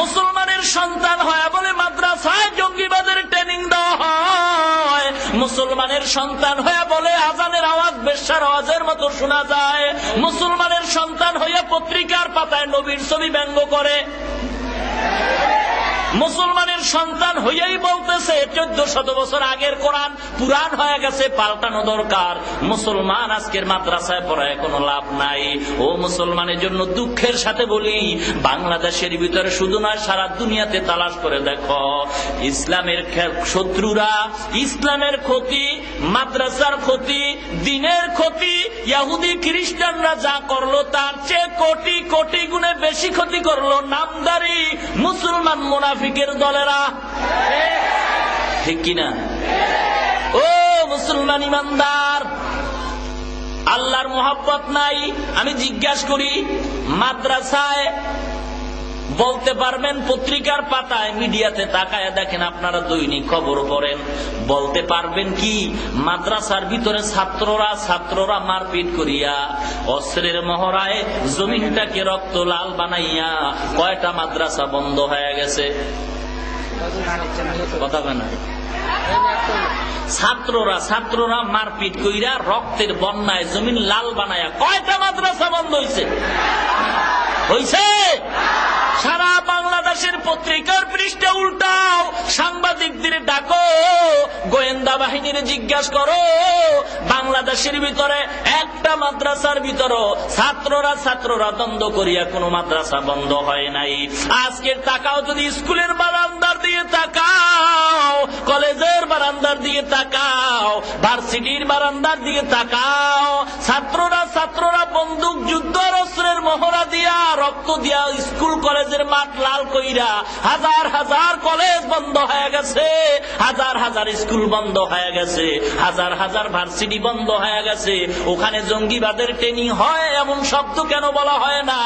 মুসলমানের সন্তান হয় বলে মাদ্রাসায় জঙ্গিবাদের ট্রেনিং দেওয়া হয়। মুসলমানের সন্তান হয়ে বলে আজানের আওয়াজ বেশার আওয়াজের মতো শোনা যায়। মুসলমানের সন্তান হয়ে পত্রিকার পাতায় নবীর ছবি ব্যঙ্গ করে। মুসলমানের সন্তান হইয়াই বলতেছে চোদ্দ শত বছর আগের কোরআন পুরাণ হয়ে গেছে, পাল্টানো দরকার। মুসলমান আজকের মাদ্রাসায় পড়ায় কোনো লাভ নাই। ও মুসলমানের জন্য দুঃখের সাথে বলি, বাংলাদেশের ভিতরে শুধু নয়, সারা দুনিয়াতে তালাশ করে দেখো, ইসলামের শত্রুরা, ইসলামের ক্ষতি, মাদ্রাসার ক্ষতি, দিনের ক্ষতি, ইয়াহুদি খ্রিস্টানরা যা করল তার কোটি কোটি গুণে বেশি ক্ষতি করল নামদারি মুসলমান মুনাফিকের দলেরা। ঠিক কিনা? ও মুসলমান ইমানদার, আল্লাহর মোহাব্বত নাই। আমি জিজ্ঞাসা করি, মাদ্রাসায় বলতে পারবেন, পত্রিকার পাতায়, মিডিয়াতে তাকায় দেখেন আপনারা দৈনিক খবর পড়েন। বলতে পারবেন কি, মাদ্রাসার ভিতরে ছাত্ররা ছাত্ররা মারপিট করিয়া অস্ত্রের মহড়ায় জমিনটাকে রক্ত লাল বানাইয়া কয়টা মাদ্রাসা বন্ধ হয়ে গেছে? কথা না? ছাত্ররা ছাত্ররা মারপিট কইরা রক্তের বন্যায় জমিন লাল বানায়া কয়টা মাদ্রাসা বন্ধ সারা বাংলাদেশের পত্রিকার পৃষ্ঠে উল্টাও, সাংবাদিকদের ডাকো, গোয়েন্দা বাহিনীর জিজ্ঞাসা করো, বাংলাদেশের ভিতরে একটা মাদ্রাসার ভিতরও ছাত্ররা ছাত্ররা দ্বন্দ্ব করিয়া কোনো মাদ্রাসা বন্ধ হয় নাই। আজকের টাকাও যদি স্কুলের বারান্দার দিয়ে তাকাও, কলেজের বারান্দার দিয়ে তাকাও, ভার্সিটির বারান্দার দিয়ে তাকাও, ছাত্ররা ছাত্ররা বন্দুক, যুদ্ধ অস্ত্রের মহড়া দিয়া রক্ত দিয়া মাঠ লাল কইরা হাজার হাজার কলেজ বন্ধ হয়ে গেছে, হাজার হাজার স্কুল বন্ধ হয়ে গেছে, হাজার হাজার ভার্সিটি বন্ধ হয়ে গেছে। ওখানে জঙ্গিবাদের ট্রেনিং হয় এমন শব্দ কেন বলা হয় না?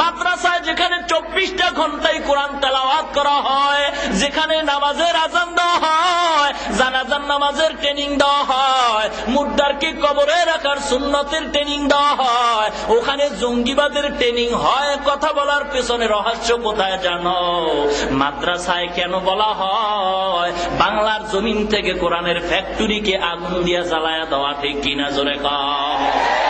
মাদ্রাসায় যেখানে চব্বিশটা ঘন্টায় কোরআন তেলাওয়াত করা হয়, যেখানে নামাজের আজান দেওয়া হয় জানাজান নামাজের ট্রেনিং দেওয়া হয়। মুদ্রারকে কবরে রাখার সুন্নতের ট্রেনিং দেওয়া হয়। ওখানে জঙ্গিবাদের ট্রেনিং হয়। কথা বলার পেছনে রহস্য কোথায় জানো? মাদ্রাসায় কেন বলা হয়, বাংলার জমিন থেকে কোরআনের ফ্যাক্টরিকে আগুন দিয়া জ্বালায়া দেওয়া ঠিক কিনা জোরে কম